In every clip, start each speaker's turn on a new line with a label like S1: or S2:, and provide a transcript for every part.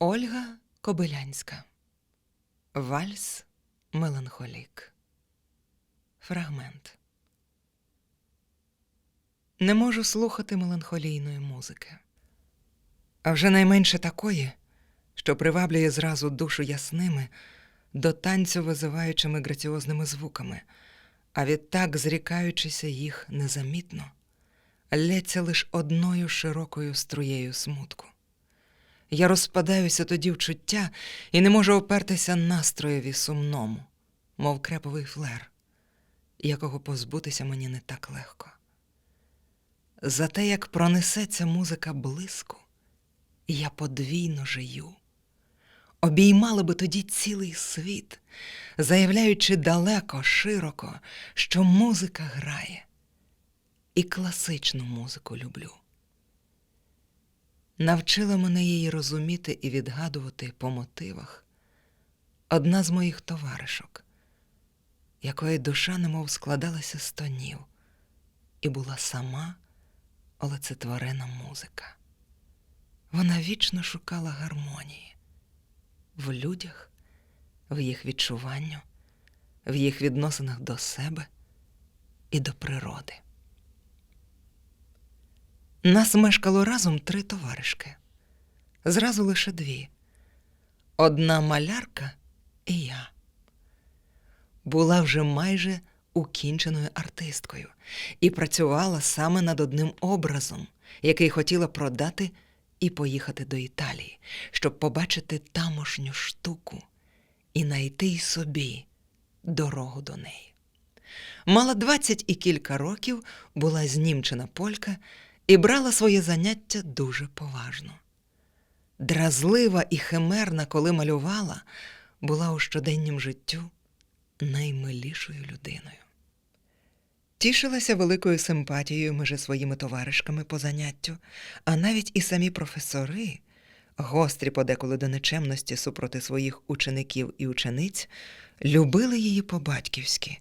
S1: Ольга Кобилянська. Вальс Меланхолік. Фрагмент. Не можу слухати меланхолійної музики. А вже найменше такої, що приваблює зразу душу ясними, до танцю визиваючими граціозними звуками, а відтак, зрікаючися їх незамітно, лється лиш одною широкою струєю смутку. Я розпадаюся тоді в чуття і не можу опертися настроєві сумному, мов креповий флер, якого позбутися мені не так легко. Зате як пронесеться музика блиску, я подвійно жию. Обіймала би тоді цілий світ, заявляючи далеко, широко, що музика грає, і класичну музику люблю. Навчила мене її розуміти і відгадувати по мотивах одна з моїх товаришок, якої душа немов складалася з тонів, і була сама олицетворена музика. Вона вічно шукала гармонії в людях, в їх відчуванню, в їх відносинах до себе і до природи. Нас мешкало разом три товаришки, зразу лише дві. Одна малярка і я. Була вже майже укінченою артисткою і працювала саме над одним образом, який хотіла продати і поїхати до Італії, щоб побачити тамошню штуку і найти й собі дорогу до неї. Мала двадцять і кілька років, була знімчена полька і брала своє заняття дуже поважно. Дразлива і химерна, коли малювала, була у щоденнім життю наймилішою людиною. Тішилася великою симпатією між своїми товаришками по заняттю, а навіть і самі професори, гострі подеколи до нечемності супроти своїх учеників і учениць, любили її по-батьківськи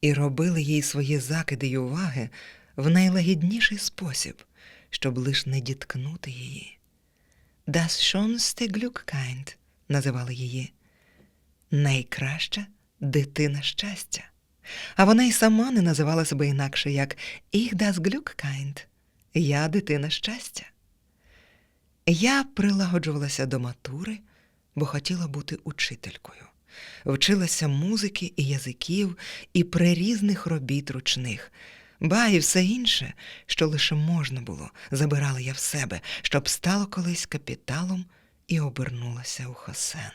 S1: і робили їй свої закиди й уваги в найлагідніший спосіб, щоб лиш не діткнути її. Das schönste Glückkind називали її найкраща дитина щастя. А вона й сама не називала себе інакше, як «Ich das Glückkind» – я дитина щастя. Я прилагоджувалася до матури, бо хотіла бути учителькою. Вчилася музики і язиків, і прирізних робіт ручних, ба і все інше, що лише можна було, забирала я в себе, щоб стало колись капіталом і обернулася у хосен.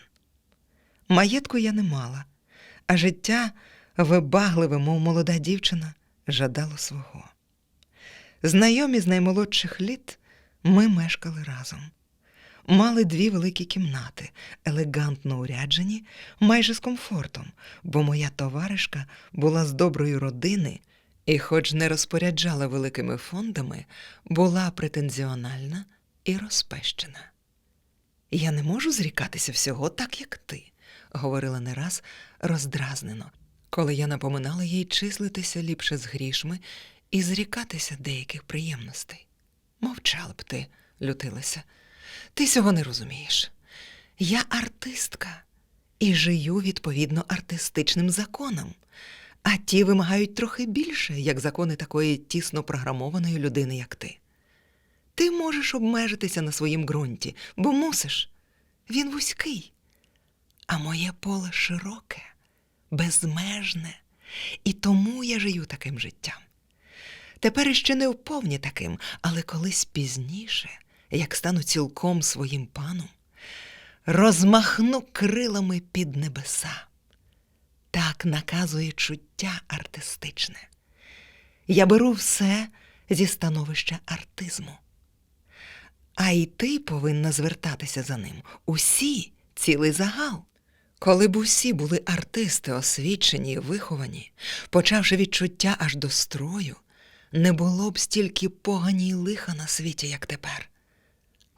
S1: Маєтку я не мала, а життя вибагливе, мов молода дівчина, жадало свого. Знайомі з наймолодших літ ми мешкали разом. Мали дві великі кімнати, елегантно уряджені, майже з комфортом, бо моя товаришка була з доброї родини і, хоч не розпоряджала великими фондами, була претензіональна і розпещена. Я не можу зрікатися всього так, як ти, говорила не раз роздразнено, коли я напоминала їй числитися ліпше з грішми і зрікатися деяких приємностей. Мовчала б ти, лютилася. Ти цього не розумієш. Я артистка і жию відповідно артистичним законам, а ті вимагають трохи більше, як закони такої тісно програмованої людини, як ти. Ти можеш обмежитися на своїм ґрунті, бо мусиш. Він вузький. А моє поле широке, безмежне, і тому я жию таким життям. Тепер іще не вповні таким, але колись пізніше, як стану цілком своїм паном, розмахну крилами під небеса. Так наказує чуття артистичне. Я беру все зі становища артизму. А й ти повинна звертатися за ним. Усі, цілий загал. Коли б усі були артисти освічені і виховані, почавши відчуття аж до строю, не було б стільки погані й лиха на світі, як тепер.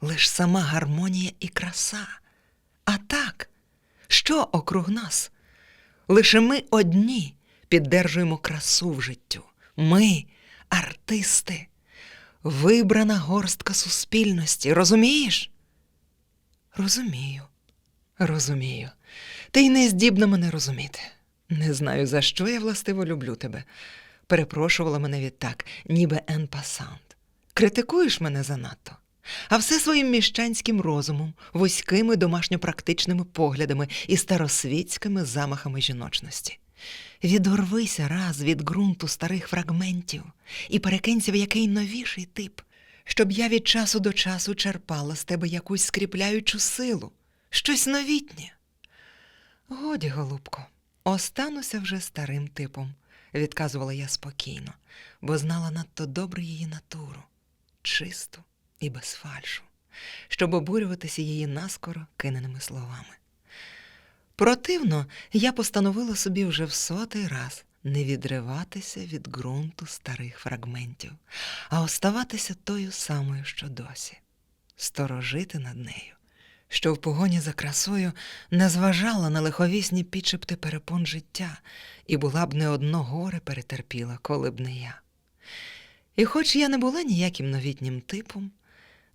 S1: Лиш сама гармонія і краса. А так, що округ нас? Лише ми одні піддержуємо красу в життю. Ми, артисти, вибрана горстка суспільності, розумієш? Розумію, розумію. Ти й не здібна мене розуміти. Не знаю, за що я властиво люблю тебе. Перепрошувала мене відтак, ніби ен пасант. Критикуєш мене занадто. А все своїм міщанським розумом, вузькими домашньопрактичними поглядами і старосвітськими замахами жіночності. Відорвися раз від ґрунту старих фрагментів і перекинься в який новіший тип, щоб я від часу до часу черпала з тебе якусь скріпляючу силу, щось новітнє. Годі, голубко, остануся вже старим типом, відказувала я спокійно, бо знала надто добре її натуру, чисту і без фальшу, щоб обурюватися її наскоро киненими словами. Противно, я постановила собі вже в сотий раз не відриватися від ґрунту старих фрагментів, а оставатися тою самою, що досі, сторожити над нею, що в погоні за красою не зважала на лиховісні підшепти перепон життя і була б не одно горе перетерпіла, коли б не я. І хоч я не була ніяким новітнім типом,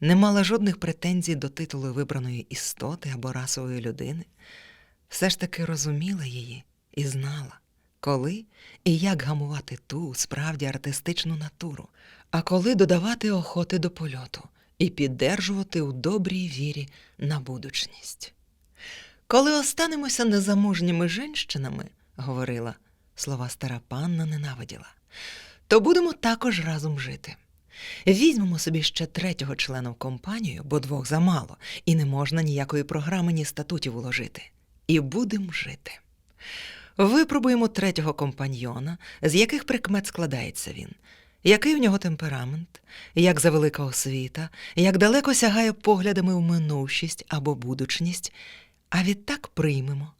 S1: не мала жодних претензій до титулу вибраної істоти або расової людини, все ж таки розуміла її і знала, коли і як гамувати ту справді артистичну натуру, а коли додавати охоти до польоту і піддержувати у добрій вірі на будучність. Коли останемося незамужніми женщинами, говорила, слова стара панна ненавиділа, то будемо також разом жити. Візьмемо собі ще третього члена в компанію, бо двох замало, і не можна ніякої програми, ні статутів уложити. І будемо жити. Випробуємо третього компаньйона, з яких прикмет складається він, який в нього темперамент, як завелика освіта, як далеко сягає поглядами в минувшість або будучність, а відтак приймемо.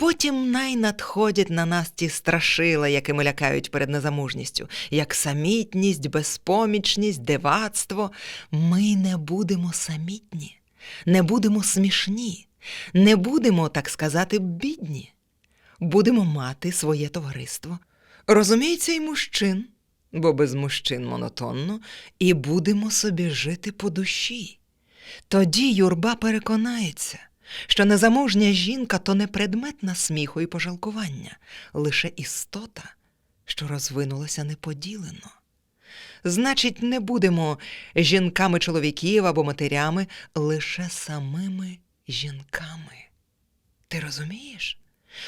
S1: Потім най надходять на нас ті страшила, якими лякають перед незамужністю, як самітність, безпомічність, дивацтво. Ми не будемо самітні, не будемо смішні, не будемо, так сказати, бідні. Будемо мати своє товариство. Розуміється, і мужчин, бо без мужчин монотонно, і будемо собі жити по душі. Тоді юрба переконається, що незамужня жінка то не предмет насміху і пожалкування, лише істота, що розвинулася неподілено. Значить, не будемо жінками чоловіків або матерями, лише самими жінками. Ти розумієш?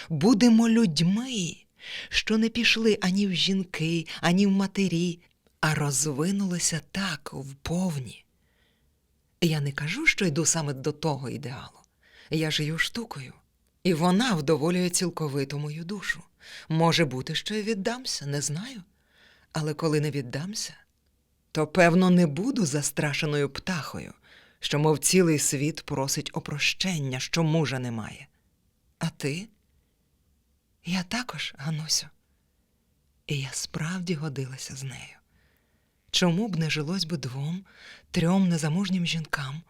S1: Будемо людьми, що не пішли ані в жінки, ані в матері, а розвинулися так вповні. Я не кажу, що йду саме до того ідеалу. Я жию штукою, і вона вдоволює цілковито мою душу. Може бути, що й віддамся, не знаю. Але коли не віддамся, то певно не буду застрашеною птахою, що, мов цілий світ просить о прощення, що мужа немає. А ти? Я також, Ганусю. І я справді годилася з нею. Чому б не жилось би двом, трьом незамужнім жінкам,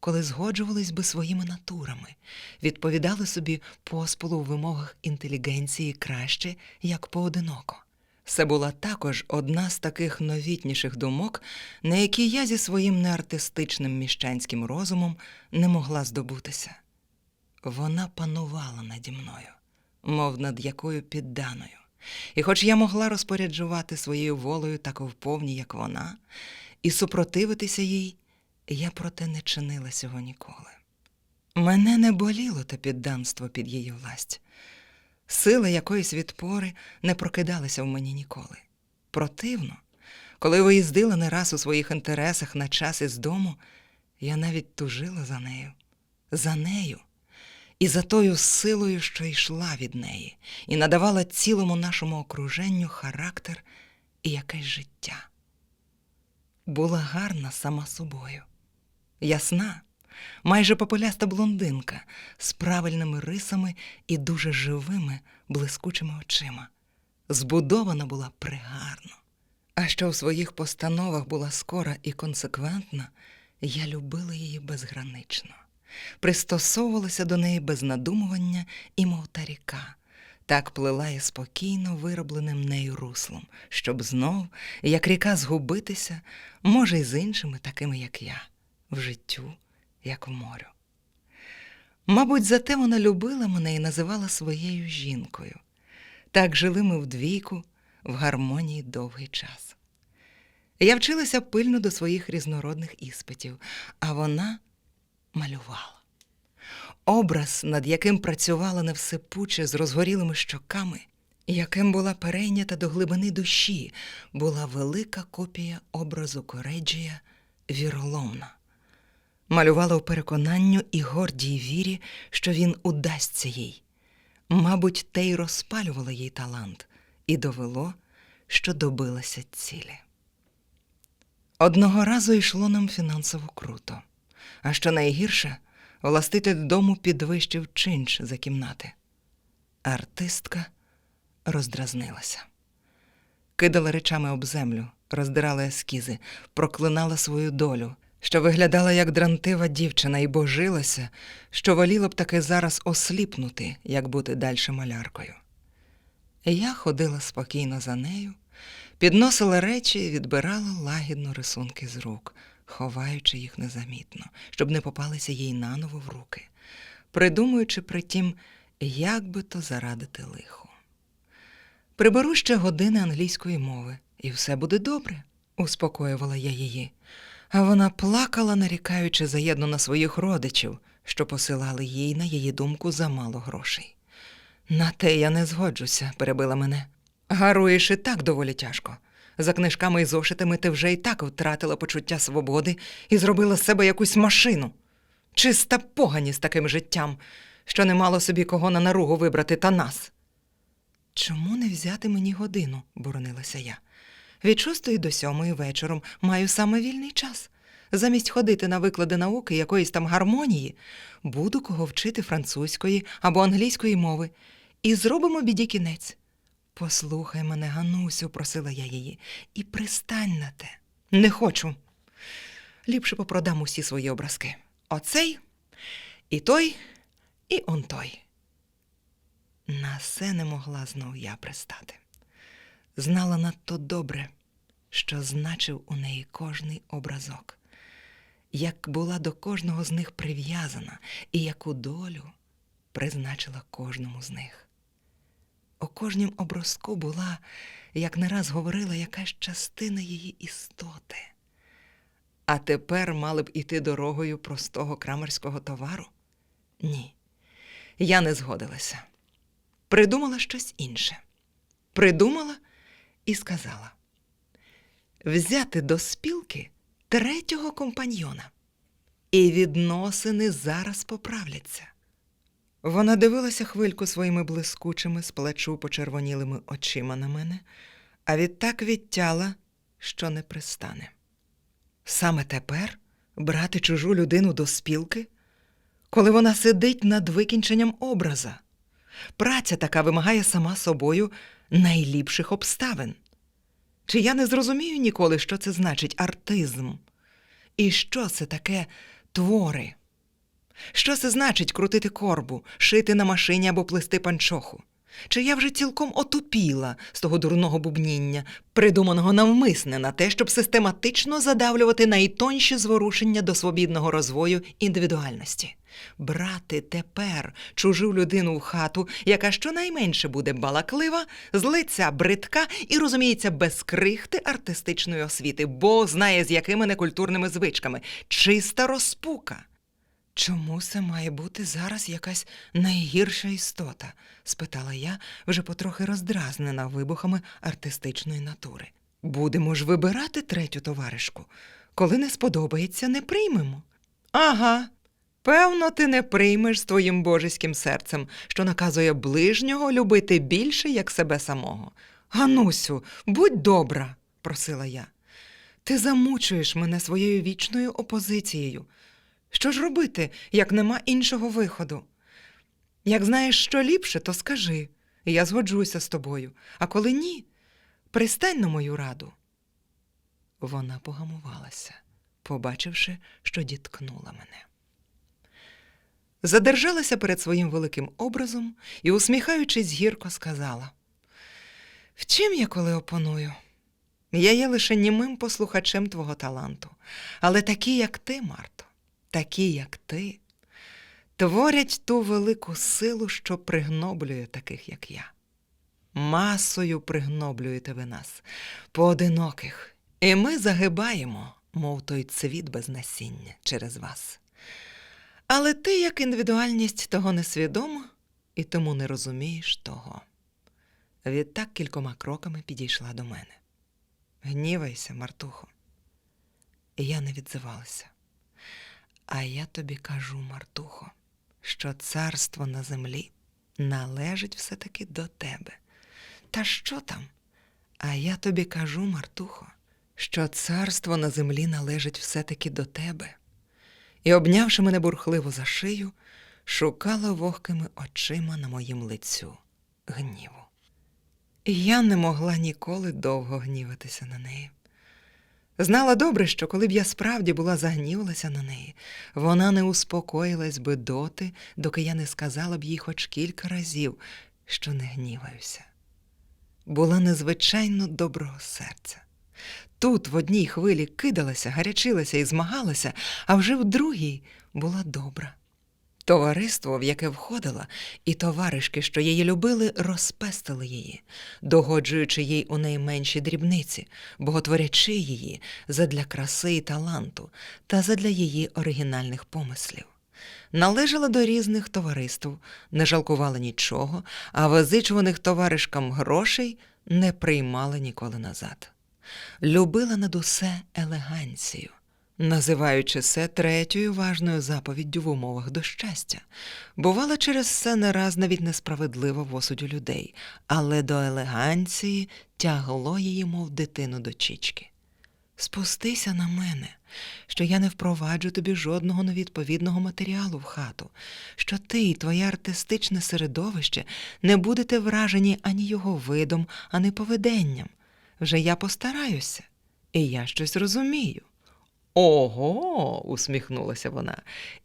S1: коли згоджувались би своїми натурами, відповідали собі посполу в вимогах інтелігенції краще, як поодиноко. Це була також одна з таких новітніших думок, на які я зі своїм неартистичним міщанським розумом не могла здобутися. Вона панувала наді мною, мов над якою підданою. І хоч я могла розпоряджувати своєю волею так вповні, як вона, і супротивитися їй, я проте не чинила цього ніколи. Мене не боліло те підданство під її власть. Сили якоїсь відпори не прокидалися в мені ніколи. Противно, коли виїздила не раз у своїх інтересах на час із дому, я навіть тужила за нею, за нею і за тою силою, що йшла від неї, і надавала цілому нашому окруженню характер і якесь життя. Була гарна сама собою, ясна, майже попеляста блондинка з правильними рисами і дуже живими, блискучими очима. Збудована була пригарно. А що в своїх постановах була скора і консеквентна, я любила її безгранично, пристосовувалася до неї без надумування і мов та ріка. Так плила я спокійно виробленим нею руслом, щоб знов, як ріка, згубитися, може, й з іншими, такими, як я, в життю, як в морю. Мабуть, зате вона любила мене і називала своєю жінкою. Так жили ми вдвійку в гармонії довгий час. Я вчилася пильно до своїх різнородних іспитів, а вона малювала. Образ, над яким працювала невсипуче з розгорілими щоками, яким була перейнята до глибини душі, була велика копія образу Кореджія віроломна. Малювала у переконанню і гордій вірі, що він удасться їй. Мабуть, те й розпалювало їй талант, і довело, що добилася цілі. Одного разу йшло нам фінансово круто, а що найгірше, властитель дому підвищив чинч за кімнати. Артистка роздразнилася. Кидала речами об землю, роздирала ескізи, проклинала свою долю, що виглядала як дрантива дівчина, і божилася, що воліла б таки зараз осліпнути, як бути дальше маляркою. Я ходила спокійно за нею, підносила речі і відбирала лагідно рисунки з рук, ховаючи їх незамітно, щоб не попалися їй наново в руки, придумуючи при тім, як би то зарадити лихо. Приберу ще години англійської мови, і все буде добре, успокоювала я її. А вона плакала, нарікаючи заєдно на своїх родичів, що посилали їй, на її думку, замало грошей. На те я не згоджуся, перебила мене. Гаруєш і так доволі тяжко. За книжками і зошитами ти вже і так втратила почуття свободи і зробила з себе якусь машину. Чиста погані з таким життям, що не мало собі кого на наругу вибрати та нас. Чому не взяти мені годину? боронилася я. Від шостої до сьомої вечором маю саме вільний час. Замість ходити на виклади науки якоїсь там гармонії, буду кого вчити французької або англійської мови, і зробимо біді кінець. Послухай мене, Ганусю, просила я її, і пристань на те. Не хочу. Ліпше попродам усі свої образки. Оцей, і той, і он той. На все не могла знов я пристати. Знала надто добре, що значив у неї кожний образок, як була до кожного з них прив'язана і яку долю призначила кожному з них. У кожнім образку була, як не раз говорила, якась частина її істоти. А тепер мали б іти дорогою простого крамерського товару? Ні, я не згодилася. Придумала щось інше. Придумала і сказала: взяти до спілки третього компаньйона. І відносини зараз поправляться. Вона дивилася хвильку своїми блискучими, з плечу почервонілими очима на мене, а відтак відтяла, що не пристане. Саме тепер брати чужу людину до спілки, коли вона сидить над викінченням образа. Праця така вимагає сама собою найліпших обставин. Чи я не зрозумію ніколи, що це значить артизм? І що це таке твори? Що це значить крутити корбу, шити на машині або плести панчоху? Чи я вже цілком отупіла з того дурного бубніння, придуманого навмисне на те, щоб систематично задавлювати найтонші зворушення до свобідного розвою індивідуальності? Брати тепер чужу людину в хату, яка щонайменше буде балаклива, з лиця бридка і розуміється без крихти артистичної освіти, Бог знає, з якими некультурними звичками, чиста розпука. Чому це має бути зараз якась найгірша істота? спитала я, вже потрохи роздразнена вибухами артистичної натури. Будемо ж вибирати третю товаришку. Коли не сподобається, не приймемо. Ага. Певно, ти не приймеш з твоїм божеським серцем, що наказує ближнього любити більше, як себе самого. Ганусю, будь добра, просила я. Ти замучуєш мене своєю вічною опозицією. Що ж робити, як нема іншого виходу? Як знаєш, що ліпше, то скажи, і я згоджуся з тобою, а коли ні, пристань на мою раду. Вона погамувалася, побачивши, що діткнула мене. Задержалася перед своїм великим образом і, усміхаючись, гірко сказала: В чим я коли опоную? Я є лише німим послухачем твого таланту, але такі, як ти, Марто, такі, як ти, творять ту велику силу, що пригноблює таких, як я. Масою пригноблюєте ви нас, поодиноких, і ми загибаємо, мов той цвіт без насіння через вас. Але ти, як індивідуальність, того не свідомо і тому не розумієш того. Відтак кількома кроками підійшла до мене. Гнівайся, Мартухо. Я не відзивалася. А я тобі кажу, Мартухо, що царство на землі належить все-таки до тебе. Та що там? А я тобі кажу, Мартухо, що царство на землі належить все-таки до тебе. І, обнявши мене бурхливо за шию, шукала вогкими очима на моїм лицю гніву. І я не могла ніколи довго гніватися на неї. Знала добре, що коли б я справді була загнівалася на неї, вона не успокоїлась би доти, доки я не сказала б їй хоч кілька разів, що не гніваюся. Була незвичайно доброго серця. Тут в одній хвилі кидалася, гарячилася і змагалася, а вже в другій була добра. Товариство, в яке входила, і товаришки, що її любили, розпестили її, догоджуючи їй у найменші дрібниці, боготворячи її задля краси і таланту та задля її оригінальних помислів. Належала до різних товариств, не жалкувала нічого, а визичуваних товаришкам грошей не приймала ніколи назад. Любила над усе елеганцію, називаючи це третьою важною заповіддю в умовах до щастя. Бувала через це не раз навіть несправедливо в осуді людей, але до елеганції тягло її, мов дитину до чічки. Спустися на мене, що я не впроваджу тобі жодного невідповідного матеріалу в хату, що ти і твоє артистичне середовище не будете вражені ані його видом, ані поведенням. Вже я постараюся, і я щось розумію. Ого, усміхнулася вона.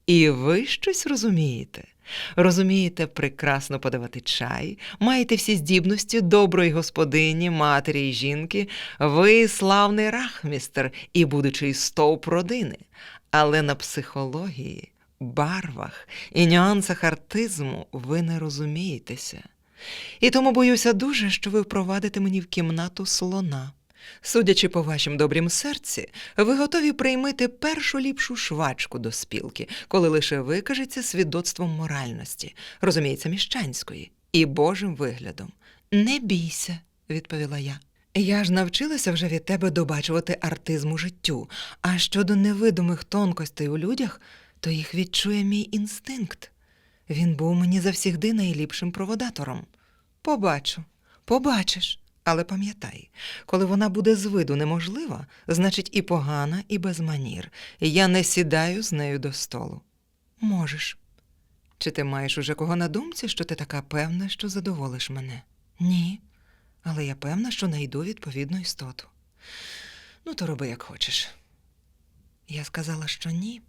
S1: І ви щось розумієте? Розумієте прекрасно подавати чай, маєте всі здібності доброї господині, матері і жінки, ви славний рахмістер і будучий стовп родини. Але на психології, барвах і нюансах артизму ви не розумієтеся. І тому боюся дуже, що ви впровадите мені в кімнату слона. Судячи по вашім добрім серці, ви готові приймити першу ліпшу швачку до спілки, коли лише викажеться свідоцтвом моральності, розуміється, міщанської, і Божим виглядом. Не бійся, відповіла я. Я ж навчилася вже від тебе добачувати артизму життю, а щодо невидимих тонкостей у людях, то їх відчує мій інстинкт. Він був мені завсігди найліпшим проводатором. Побачу, побачиш. Але пам'ятай, коли вона буде з виду неможлива, значить і погана, і без манір. Я не сідаю з нею до столу. Можеш. Чи ти маєш уже кого на думці, що ти така певна, що задоволиш мене? Ні. Але я певна, що найду відповідну істоту. Ну, то роби, як хочеш. Я сказала, що ні,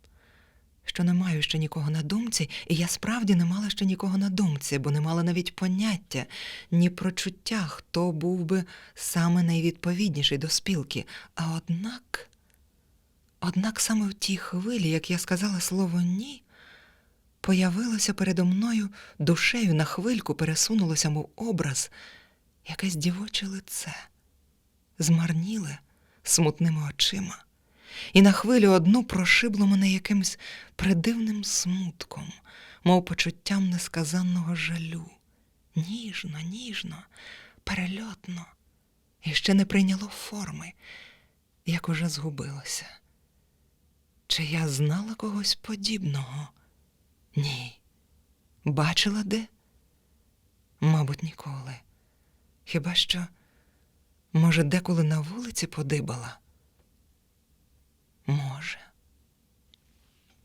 S1: що не маю ще нікого на думці, і я справді не мала ще нікого на думці, бо не мала навіть поняття, ні прочуття, хто був би саме найвідповідніший до спілки. А однак, однак саме в тій хвилі, як я сказала слово ні, появилося передо мною душею на хвильку пересунулося, мов образ, якесь дівоче лице, змарніле смутними очима і на хвилю одну прошибло мене якимсь придивним смутком, мов почуттям несказанного жалю. Ніжно, ніжно, перельотно, і ще не прийняло форми, як уже згубилося. Чи я знала когось подібного? Ні. Бачила де? Мабуть, ніколи. Хіба що, може, деколи на вулиці подибала? Може.